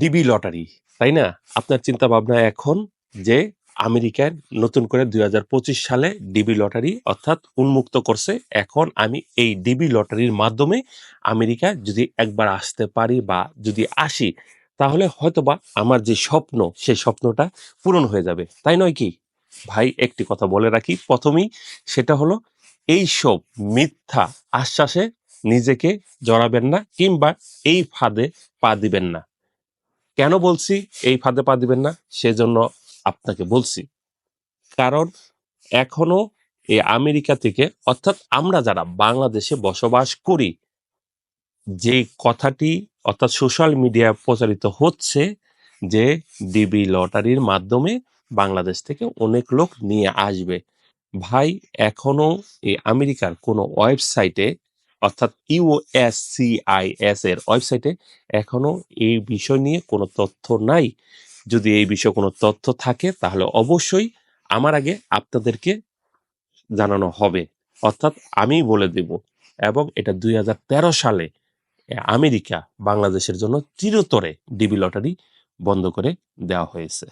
DB lottery, তাই না? আপনার চিন্তা ভাবনা এখন যে আমেরিকার নতুন করে দুই হাজার পঁচিশ সালে ডিবি লটারি অর্থাৎ উন্মুক্ত করছে, এখন আমি এই ডিবি লটারির মাধ্যমে আমেরিকা যদি একবার আসতে পারি বা যদি আসি, তাহলে হয়তোবা আমার যে স্বপ্ন সেই স্বপ্নটা পূরণ হয়ে যাবে। তাই নয় কি? ভাই, একটি কথা বলে রাখি। প্রথমেই সেটা হলো এই সব মিথ্যা আশ্বাসে নিজেকে জড়াবেন না কিংবা এই ফাঁদে পা দিবেন না। কেন বলছি? এই ফাঁদে পা দিবেন না, সেজন্য আপনাকে বলছি। কারণ এখনও এই আমেরিকা থেকে, অর্থাৎ আমরা যারা বাংলাদেশে বসবাস করি, যে কথাটি, অর্থাৎ সোশ্যাল মিডিয়ায় প্রচারিত হচ্ছে যে ডিবি লটারির মাধ্যমে বাংলাদেশ থেকে অনেক লোক নিয়ে আসবে। ভাই, এখনও এই আমেরিকার কোনো ওয়েবসাইটে অর্থাৎ ইউএসসিআইএস এর ওয়েবসাইটে এখনও এই বিষয় নিয়ে কোনো তথ্য নাই। যদি এই বিষয়ে কোনো তথ্য থাকে, তাহলে অবশ্যই আমার আগে আপনাদেরকে জানানো হবে। অর্থাৎ আমি বলে দেব, এবং এটা দুই হাজার তেরো সালে আমেরিকা বাংলাদেশের জন্য চিরতরে ডিবি লটারি বন্ধ করে দেওয়া হয়েছে।